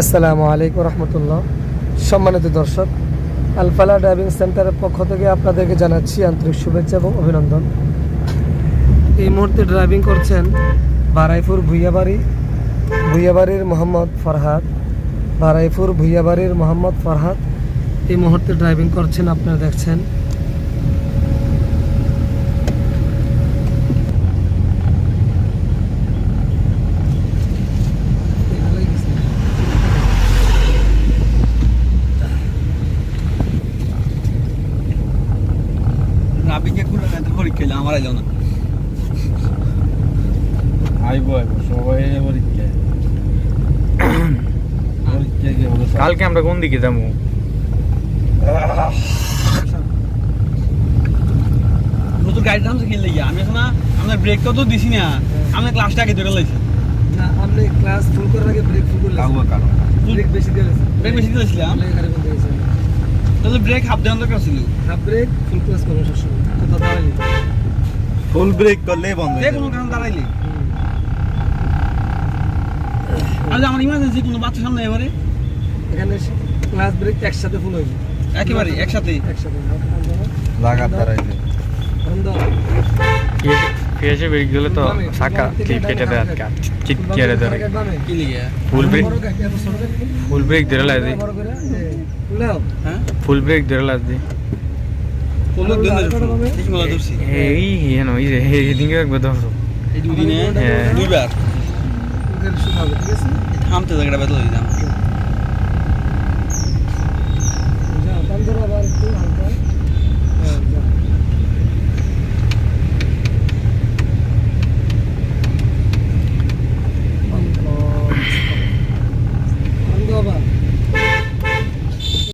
আসসালামু আলাইকুম রহমতুল্লাহ। সম্মানিত দর্শক, আলফালা ড্রাইভিং সেন্টারের পক্ষ থেকে আপনাদেরকে জানাচ্ছি আন্তরিক শুভেচ্ছা এবং অভিনন্দন। এই মুহূর্তে ড্রাইভিং করছেন বারাইপুর ভুইয়াবাড়ি, ভুইয়াবাড়ির মোহাম্মদ ফরহাদ। বারাইপুর ভুইয়াবাড়ির মোহাম্মদ ফরহাদ, এই মুহূর্তে ড্রাইভিং করছেন, আপনারা দেখছেন রাবিকে কোনো পরীক্ষা আমার আইলো না। আইবো আইবো সবাই পরীক্ষা? কালকে আমরা কোন দিকে যাব? নতুন গাড়ি দাম কিনলে গিয়া। আমি এখন আপনার ব্রেকটা তো দিছি না। আপনার ক্লাসটা আগে ধরে লাইছি। না আপনি ক্লাস ফুল করার আগে ব্রেক ফুল কারণ ব্রেক বেশি দিয়েছেন ব্রেক বেশি দিয়েছিলাম আপনি এখানে বলতে গেছেন তাহলে ব্রেক হাফ দেওয়ার দরকার ছিল। হাফ ব্রেক ফুল ক্লাস করবেন সবসময়। কথা দাঁড়াইনি ফুল ব্রেক করলে বন্ধ যে কোনো কারণ দাঁড়াইলে। আর আমার ইমার্জেন্সি কোনো বাচ্চা সামনে এবারে এখানে ক্লাস ব্রেক একসাথে ফুল হইবে একেবারে একসাথে? একসাথে। লাগাতার আইলে বন্ধ। ফিরেছে ব্রেক দিলে তো থেকে ক্লিপ কেটে দেয় আর চিট কেটে ধরে বামে। কি লিগে ফুল ব্রেক? ফুল ব্রেক ধরে। হ্যাঁ ফুল ব্রেক ধরে লাগ দি এই হেন ওই যে এই একবার ধরো হ্যাঁ। দুইবার? থামতে জায়গাটা বেতন দিতাম